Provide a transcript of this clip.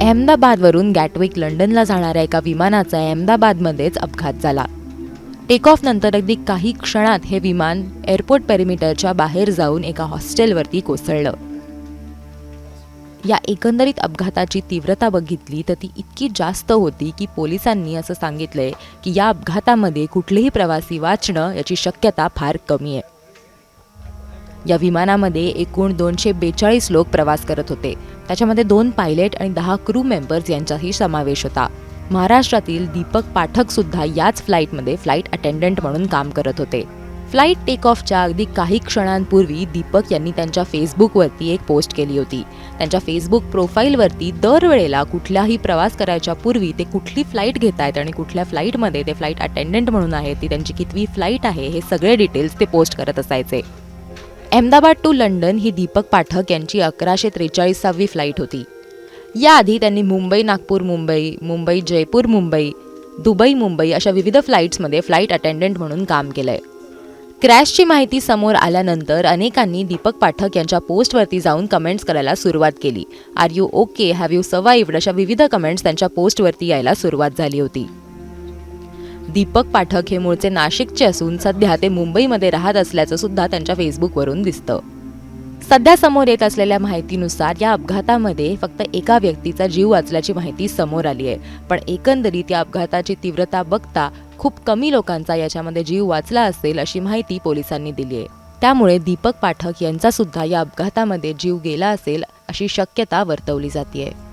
अहमदाबादवरून गॅटविक लंडनला जाणाऱ्या एका विमानाचा अहमदाबादमध्येच अपघात झाला. टेक ऑफ नंतर अगदी काही क्षणात हे विमान एअरपोर्ट पेरिमीटरच्या बाहेर जाऊन एका हॉस्टेलवरती कोसळलं. या एकंदरीत अपघाताची तीव्रता बघितली तर ती इतकी जास्त होती की पोलिसांनी असं सांगितलंय की या अपघातामध्ये कुठलेही प्रवासी वाचणं याची शक्यता फार कमी आहे. या विमानामध्ये एकूण दोनशे बेचाळीस लोक प्रवास करत होते. त्याच्यामध्ये दोन पायलट आणि दहा क्रू मेंबर्स यांचाही समावेश होता. महाराष्ट्रातील दीपक पाठक सुद्धा याच फ्लाईटमध्ये फ्लाईट अटेंडंट म्हणून काम करत होते. फ्लाईट टेक ऑफच्या अगदी काही क्षणांपूर्वी दीपक यांनी त्यांच्या फेसबुकवरती एक पोस्ट केली होती. त्यांच्या फेसबुक प्रोफाईलवरती दरवेळेला कुठलाही प्रवास करायच्या पूर्वी ते कुठली फ्लाईट घेत आहेत आणि कुठल्या फ्लाईटमध्ये ते फ्लाईट अटेंडंट म्हणून आहेत ती त्यांची कितवी फ्लाईट आहे हे सगळे डिटेल्स ते पोस्ट करत असायचे. अहमदाबाद टू लंडन ही दीपक पाठक यांची अकराशे त्रेचाळीसावी फ्लाईट होती. याआधी त्यांनी मुंबई नागपूर मुंबई मुंबई जयपूर मुंबई दुबई मुंबई अशा विविध फ्लाईट्समध्ये फ्लाईट अटेंडंट म्हणून काम केलंय. क्रॅशची माहिती समोर आल्यानंतर अनेकांनी दीपक पाठक यांच्या पोस्टवरती जाऊन कमेंट्स करायला सुरुवात केली. Are you okay have you survived अशा विविध कमेंट्स त्यांच्या पोस्टवरती यायला सुरुवात झाली होती. दीपक पाठक हे मूळचे नाशिकचे असून सध्या ते मुंबईमध्ये राहत असल्याचं सुद्धा त्यांच्या फेसबुकवरून दिसतं. सध्या समोर येत असलेल्या माहितीनुसार या अपघातामध्ये फक्त एका व्यक्तीचा जीव वाचल्याची माहिती समोर आली आहे. पण एकंदरीत या अपघाताची तीव्रता बघता खूप कमी लोकांचा याच्यामध्ये जीव वाचला असेल अशी माहिती पोलिसांनी दिली आहे. त्यामुळे दीपक पाठक यांचा सुद्धा या अपघातामध्ये जीव गेला असेल अशी शक्यता वर्तवली जाते